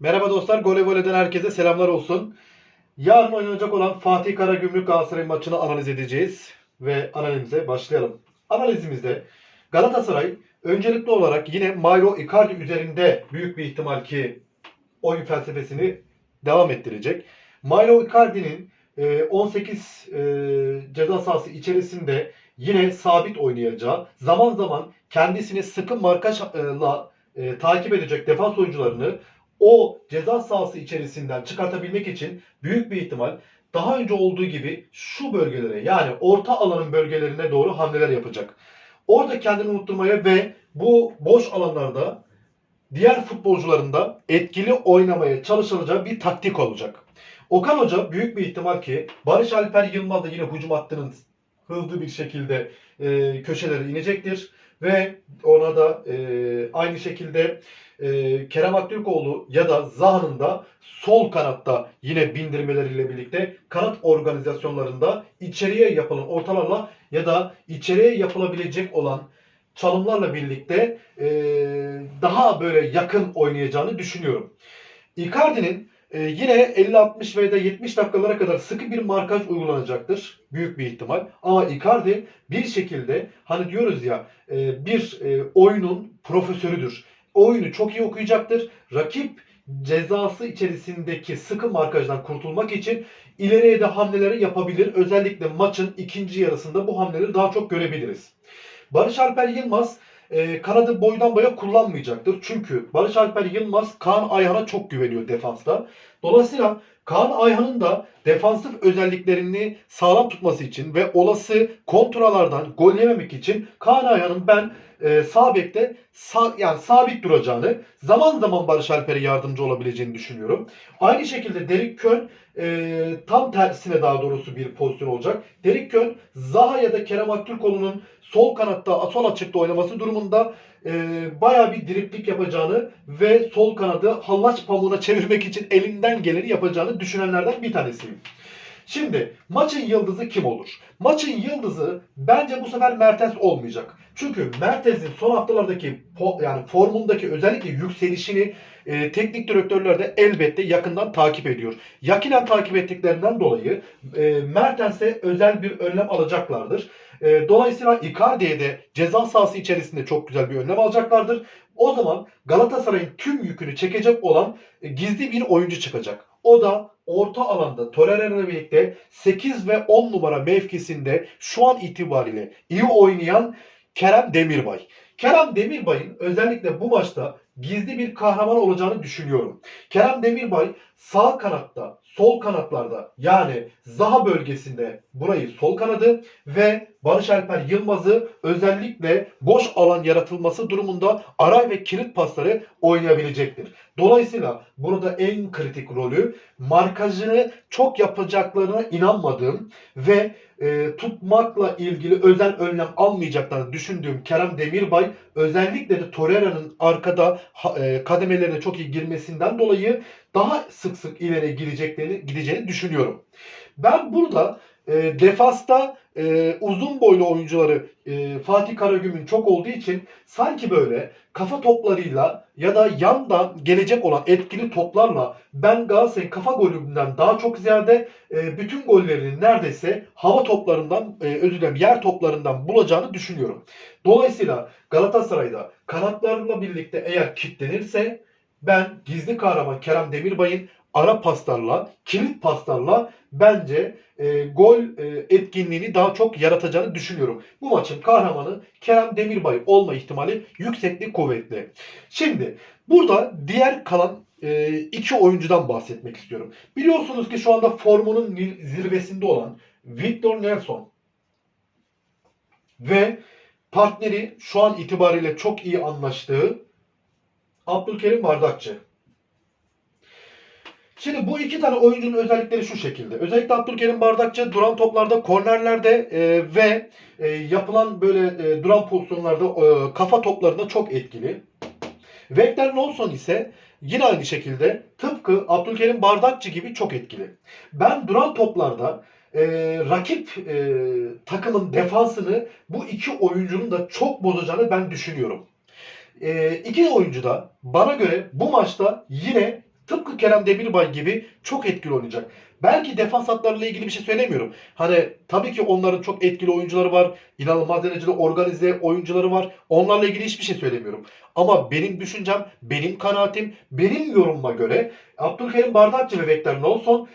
Merhaba dostlar, Gole Vole'den herkese selamlar olsun. Yarın oynanacak olan Fatih Karagümrük Galatasaray maçını analiz edeceğiz ve analizimize başlayalım. Analizimizde Galatasaray öncelikli olarak yine Mauro Icardi üzerinde büyük bir ihtimal ki oyun felsefesini devam ettirecek. Mauro Icardi'nin e, 18 e, ceza sahası içerisinde yine sabit oynayacağı, zaman zaman kendisini sıkı markajla e, takip edecek defans oyuncularını o ceza sahası içerisinden çıkartabilmek için büyük bir ihtimal daha önce olduğu gibi şu bölgelere yani orta alanın bölgelerine doğru hamleler yapacak. Orada kendini unutturmaya ve bu boş alanlarda diğer futbolcuların da etkili oynamaya çalışılacağı bir taktik olacak. Okan Hoca büyük bir ihtimal ki Barış Alper Yılmaz da yine hücum hattının hızlı bir şekilde e, köşelere inecektir. Ve ona da e, aynı şekilde e, Kerem Aktürkoğlu ya da Zaha'nın da sol kanatta yine bindirmeleriyle birlikte kanat organizasyonlarında içeriye yapılan ortalarla ya da içeriye yapılabilecek olan çalımlarla birlikte e, daha böyle yakın oynayacağını düşünüyorum. Icardi'nin e, yine 50-60 veya da 70 dakikalara kadar sıkı bir markaj uygulanacaktır. Büyük bir ihtimal. Ama Icardi bir şekilde hani diyoruz ya e, bir e, oyunun profesörüdür. Oyunu çok iyi okuyacaktır. Rakip cezası içerisindeki sıkı markajdan kurtulmak için ileriye de hamleleri yapabilir. Özellikle maçın ikinci yarısında bu hamleleri daha çok görebiliriz. Barış Alper Yılmaz e, kanadı boydan boya kullanmayacaktır. Çünkü Barış Alper Yılmaz Kaan Ayhan'a çok güveniyor defansta. Dolayısıyla Kaan Ayhan'ın da defansif özelliklerini sağlam tutması için ve olası kontralardan gol yememek için Kaan Ayhan'ın ben e, sağ bekte yani sabit duracağını, zaman zaman Barış Alper'e yardımcı olabileceğini düşünüyorum. Aynı şekilde Derik Kön e, tam tersine daha doğrusu bir pozisyon olacak. Derik Kön Zaha ya da Kerem Aktürkoğlu'nun sol kanatta, sol açıkta oynaması durumunda e, bayağı bir driplik yapacağını ve sol kanadı hallaç pamuğuna çevirmek için elinden geleni yapacağını düşünenlerden bir tanesiyim. Şimdi maçın yıldızı kim olur? Maçın yıldızı bence bu sefer Mertens olmayacak. Çünkü Mertens'in son haftalardaki yani formundaki özellikle yükselişini e, teknik direktörler de elbette yakından takip ediyor. Yakinen takip ettiklerinden dolayı e, Mertens'e özel bir önlem alacaklardır. E, dolayısıyla Icardi'ye de ceza sahası içerisinde çok güzel bir önlem alacaklardır. O zaman Galatasaray'ın tüm yükünü çekecek olan e, gizli bir oyuncu çıkacak. O da orta alanda Torreira ile birlikte 8 ve 10 numara mevkisinde şu an itibariyle iyi oynayan Kerem Demirbay. Kerem Demirbay'ın özellikle bu maçta gizli bir kahraman olacağını düşünüyorum. Kerem Demirbay sağ kanatta, sol kanatlarda yani Zaha bölgesinde burayı sol kanadı ve Barış Alper Yılmaz'ı özellikle boş alan yaratılması durumunda aray ve kilit pasları oynayabilecektir. Dolayısıyla burada en kritik rolü markajını çok yapacaklarına inanmadığım ve e, tutmakla ilgili özel önlem almayacaklarını düşündüğüm Kerem Demirbay özellikle de Torreira'nın arkada e, kademelerine çok iyi girmesinden dolayı daha sık sık ileri gideceklerini gideceğini düşünüyorum. Ben burada e, defasta e, uzun boylu oyuncuları e, Fatih Karagüm'ün çok olduğu için sanki böyle kafa toplarıyla ya da yandan gelecek olan etkili toplarla ben Galatasaray'ın kafa golünden daha çok ziyade e, bütün gollerini neredeyse hava toplarından, e, özür dilerim yer toplarından bulacağını düşünüyorum. Dolayısıyla Galatasaray'da kanatlarla birlikte eğer kitlenirse ben gizli kahraman Kerem Demirbay'ın ara paslarla, kilit paslarla bence e, gol e, etkinliğini daha çok yaratacağını düşünüyorum. Bu maçın kahramanı Kerem Demirbay olma ihtimali yüksekli kuvvetli. Şimdi burada diğer kalan e, iki oyuncudan bahsetmek istiyorum. Biliyorsunuz ki şu anda formunun zirvesinde olan Victor Nelson ve partneri şu an itibariyle çok iyi anlaştığı Abdülkerim Bardakçı. Şimdi bu iki tane oyuncunun özellikleri şu şekilde. Özellikle Abdülkerim Bardakçı duran toplarda, kornerlerde e, ve e, yapılan böyle e, duran pozisyonlarda e, kafa toplarında çok etkili. Vekter Nelson ise yine aynı şekilde tıpkı Abdülkerim Bardakçı gibi çok etkili. Ben duran toplarda e, rakip e, takımın defansını bu iki oyuncunun da çok bozacağını ben düşünüyorum. E, iki oyuncu da bana göre bu maçta yine tıpkı Kerem Demirbay gibi çok etkili oynayacak. Belki defans hatlarıyla ilgili bir şey söylemiyorum. Hani tabii ki onların çok etkili oyuncuları var. inanılmaz derecede organize oyuncuları var. Onlarla ilgili hiçbir şey söylemiyorum. Ama benim düşüncem, benim kanaatim, benim yorumuma göre Abdülkerim Bardakçı ve Vektor Nelson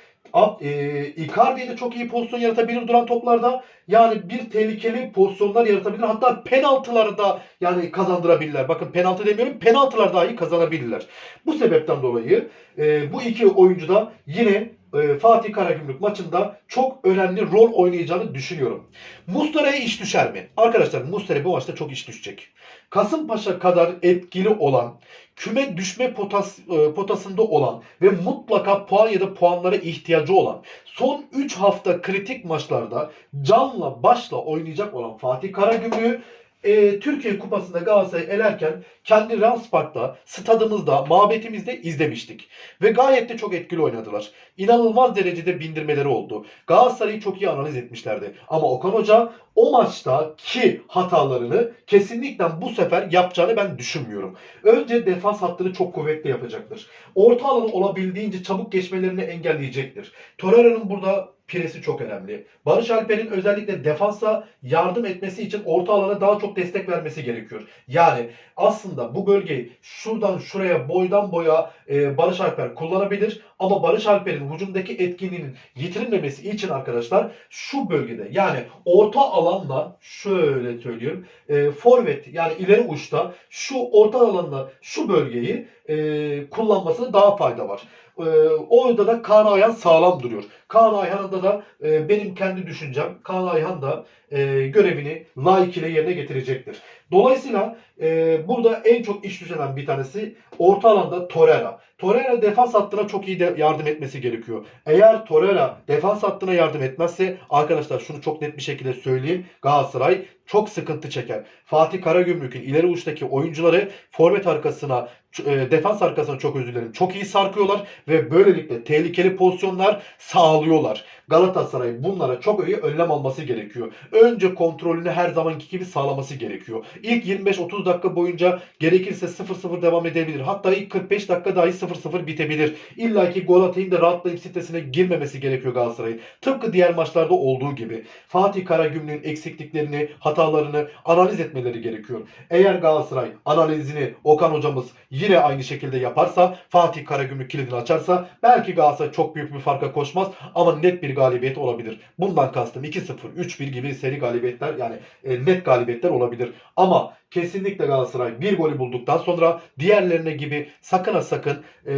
e, Icardi'ye de çok iyi pozisyon yaratabilir duran toplarda. Yani bir tehlikeli pozisyonlar yaratabilir. Hatta penaltıları da yani kazandırabilirler. Bakın penaltı demiyorum. Penaltılar dahi kazanabilirler. Bu sebepten dolayı e, bu iki oyuncu da yine e, Fatih Karagümrük maçında çok önemli rol oynayacağını düşünüyorum. Muslera'ya iş düşer mi? Arkadaşlar Muslera bu maçta çok iş düşecek. Kasımpaşa kadar etkili olan, küme düşme potas, e, potasında olan ve mutlaka puan ya da puanlara ihtiyacı olan, son 3 hafta kritik maçlarda canla başla oynayacak olan Fatih Karagümrük'ü e, Türkiye Kupası'nda Galatasaray elerken kendi Rams Park'ta, stadımızda, mabetimizde izlemiştik. Ve gayet de çok etkili oynadılar. İnanılmaz derecede bindirmeleri oldu. Galatasaray'ı çok iyi analiz etmişlerdi. Ama Okan Hoca o maçtaki hatalarını kesinlikle bu sefer yapacağını ben düşünmüyorum. Önce defans hattını çok kuvvetli yapacaktır. Orta alanı olabildiğince çabuk geçmelerini engelleyecektir. Torreira'nın burada piresi çok önemli. Barış Alper'in özellikle defansa yardım etmesi için orta alana daha çok destek vermesi gerekiyor. Yani aslında bu bölgeyi şuradan şuraya boydan boya e, Barış Alper kullanabilir ama Barış Alper'in hücumdaki etkinliğinin yitirilmemesi için arkadaşlar şu bölgede yani orta alanla şöyle söylüyorum e, forvet yani ileri uçta şu orta alanla şu bölgeyi e, kullanmasına daha fayda var. E, orada da Kaan Ayhan sağlam duruyor. Kaan Ayhan'da da e, benim kendi düşüncem Kaan Ayhan da e, görevini layıkıyla yerine getirecektir. Dolayısıyla e, burada en çok iş düşen bir tanesi orta alanda Torreira. Torreira defans hattına çok iyi de yardım etmesi gerekiyor. Eğer Torreira defans hattına yardım etmezse arkadaşlar şunu çok net bir şekilde söyleyeyim. Galatasaray çok sıkıntı çeker. Fatih Karagümrük'ün ileri uçtaki oyuncuları forvet arkasına e, defans arkasına çok özür dilerim. Çok iyi sarkıyorlar ve böylelikle tehlikeli pozisyonlar sağlıyorlar. Galatasaray bunlara çok iyi önlem alması gerekiyor. Önce kontrolünü her zamanki gibi sağlaması gerekiyor. İlk 25-30 dakika boyunca gerekirse 0-0 devam edebilir. Hatta ilk 45 dakika dahi 0-0 bitebilir. İlla ki gol atayım da rahatlayayım sitesine girmemesi gerekiyor Galatasaray'ın. Tıpkı diğer maçlarda olduğu gibi. Fatih Karagümrük'ün eksikliklerini, hatalarını analiz etmeleri gerekiyor. Eğer Galatasaray analizini Okan hocamız yine aynı şekilde yaparsa, Fatih Karagümrük kilidini açarsa belki Galatasaray çok büyük bir farka koşmaz ama net bir galibiyet olabilir. Bundan kastım 2-0, 3-1 gibi seri galibiyetler yani e, net galibiyetler olabilir. Ama kesinlikle Galatasaray bir golü bulduktan sonra diğerlerine gibi sakın ha sakın e,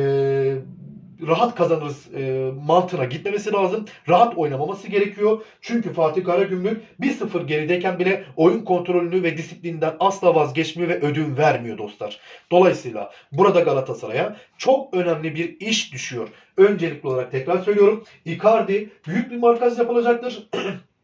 rahat kazanırız e, mantığına gitmemesi lazım. Rahat oynamaması gerekiyor. Çünkü Fatih Karagümrük 1-0 gerideyken bile oyun kontrolünü ve disiplinden asla vazgeçmiyor ve ödün vermiyor dostlar. Dolayısıyla burada Galatasaray'a çok önemli bir iş düşüyor. Öncelikli olarak tekrar söylüyorum. Icardi büyük bir markaj yapılacaktır.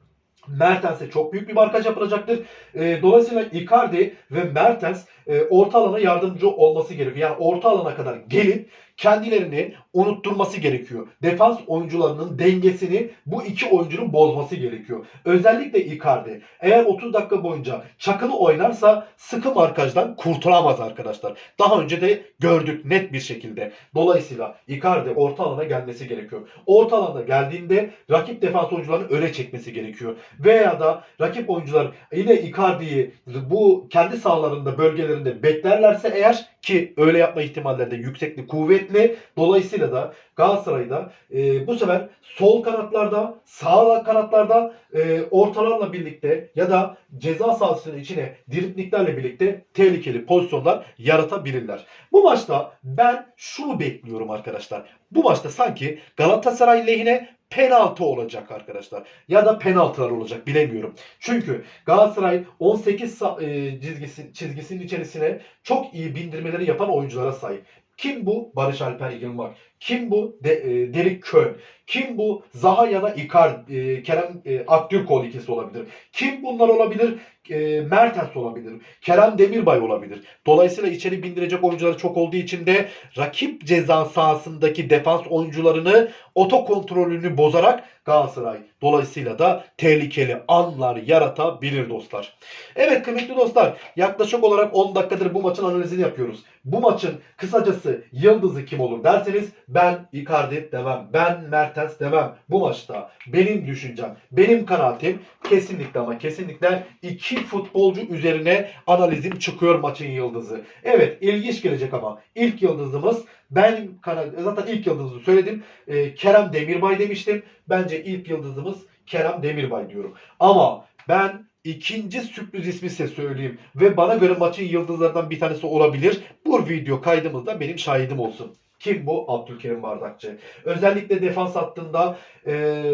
Mertens'e çok büyük bir markaj yapılacaktır. E, dolayısıyla Icardi ve Mertens e, orta alana yardımcı olması gerekiyor. Yani orta alana kadar gelip kendilerini unutturması gerekiyor. Defans oyuncularının dengesini bu iki oyuncunun bozması gerekiyor. Özellikle Icardi eğer 30 dakika boyunca çakılı oynarsa sıkı markajdan kurtulamaz arkadaşlar. Daha önce de gördük net bir şekilde. Dolayısıyla Icardi orta alana gelmesi gerekiyor. Orta alana geldiğinde rakip defans oyuncularını öne çekmesi gerekiyor. Veya da rakip oyuncular yine Icardi'yi bu kendi sahalarında bölgelerinde beklerlerse eğer ki öyle yapma ihtimalleri de yüksekli, kuvvetli. Dolayısıyla da Galatasaray'da e, bu sefer sol kanatlarda, sağ kanatlarda e, ortalarla birlikte ya da ceza sahasının içine dripliklerle birlikte tehlikeli pozisyonlar yaratabilirler. Bu maçta ben şunu bekliyorum arkadaşlar. Bu maçta sanki Galatasaray lehine penaltı olacak arkadaşlar. Ya da penaltılar olacak bilemiyorum. Çünkü Galatasaray 18 sa- e, çizgisi, çizgisinin içerisine çok iyi bindirmeleri yapan oyunculara sahip. Kim bu? Barış Alper Yılmaz. Kim bu? De, e, Derik Kön. Kim bu? Zaha ya da Icardi, e, Kerem e, Aktürkoğlu ikisi olabilir. Kim bunlar olabilir? E, Mertens olabilir. Kerem Demirbay olabilir. Dolayısıyla içeri bindirecek oyuncuları çok olduğu için de rakip ceza sahasındaki defans oyuncularını oto kontrolünü bozarak Galatasaray dolayısıyla da tehlikeli anlar yaratabilir dostlar. Evet kıymetli dostlar yaklaşık olarak 10 dakikadır bu maçın analizini yapıyoruz. Bu maçın kısacası yıldızı kim olur derseniz Ben Icardi demem. Ben Mertens demem. Bu maçta benim düşüncem, benim kanaatim kesinlikle ama kesinlikle iki futbolcu üzerine analizim çıkıyor maçın yıldızı. Evet ilginç gelecek ama ilk yıldızımız ben zaten ilk yıldızı söyledim. Ee, Kerem Demirbay demiştim. Bence ilk yıldızımız Kerem Demirbay diyorum. Ama ben ikinci sürpriz ismi size söyleyeyim. Ve bana göre maçın yıldızlarından bir tanesi olabilir. Bu video kaydımızda benim şahidim olsun. Kim bu? Abdülkerim Bardakçı. Özellikle defans hattında e,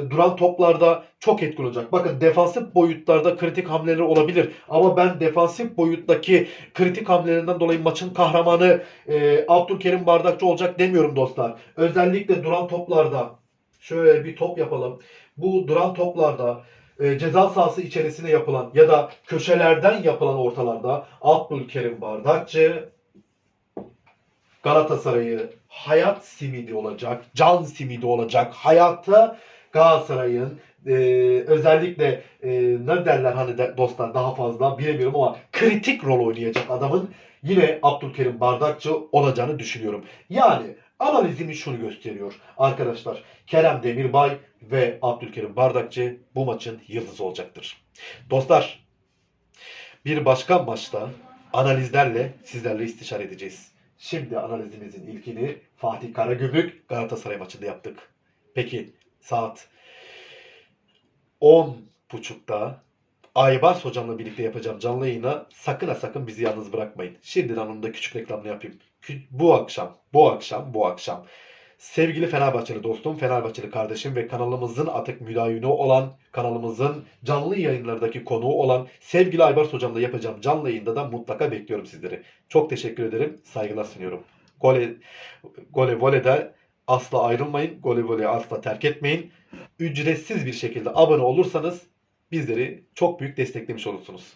duran toplarda çok etkili olacak. Bakın defansif boyutlarda kritik hamleleri olabilir. Ama ben defansif boyuttaki kritik hamlelerinden dolayı maçın kahramanı e, Abdülkerim Bardakçı olacak demiyorum dostlar. Özellikle duran toplarda şöyle bir top yapalım. Bu duran toplarda e, ceza sahası içerisine yapılan ya da köşelerden yapılan ortalarda Abdülkerim Bardakçı Galatasaray'ı hayat simidi olacak, can simidi olacak. Hayatta Galatasaray'ın e, özellikle e, ne derler hani de, dostlar daha fazla bilemiyorum ama kritik rol oynayacak adamın yine Abdülkerim Bardakçı olacağını düşünüyorum. Yani analizimi şunu gösteriyor arkadaşlar. Kerem Demirbay ve Abdülkerim Bardakçı bu maçın yıldızı olacaktır. Dostlar bir başka maçta analizlerle sizlerle istişare edeceğiz. Şimdi analizimizin ilkini Fatih Karagümrük Galatasaray maçında yaptık. Peki saat 10.30'da Aybars hocamla birlikte yapacağım canlı yayına sakın ha sakın bizi yalnız bırakmayın. Şimdiden onun da küçük reklamını yapayım. Bu akşam, bu akşam, bu akşam sevgili Fenerbahçeli dostum, Fenerbahçeli kardeşim ve kanalımızın artık müdavini olan, kanalımızın canlı yayınlardaki konuğu olan sevgili Aybars hocamla yapacağım canlı yayında da mutlaka bekliyorum sizleri. Çok teşekkür ederim, saygılar sunuyorum. Gole, gole vole'de asla ayrılmayın, gole vole'yi asla terk etmeyin. Ücretsiz bir şekilde abone olursanız bizleri çok büyük desteklemiş olursunuz.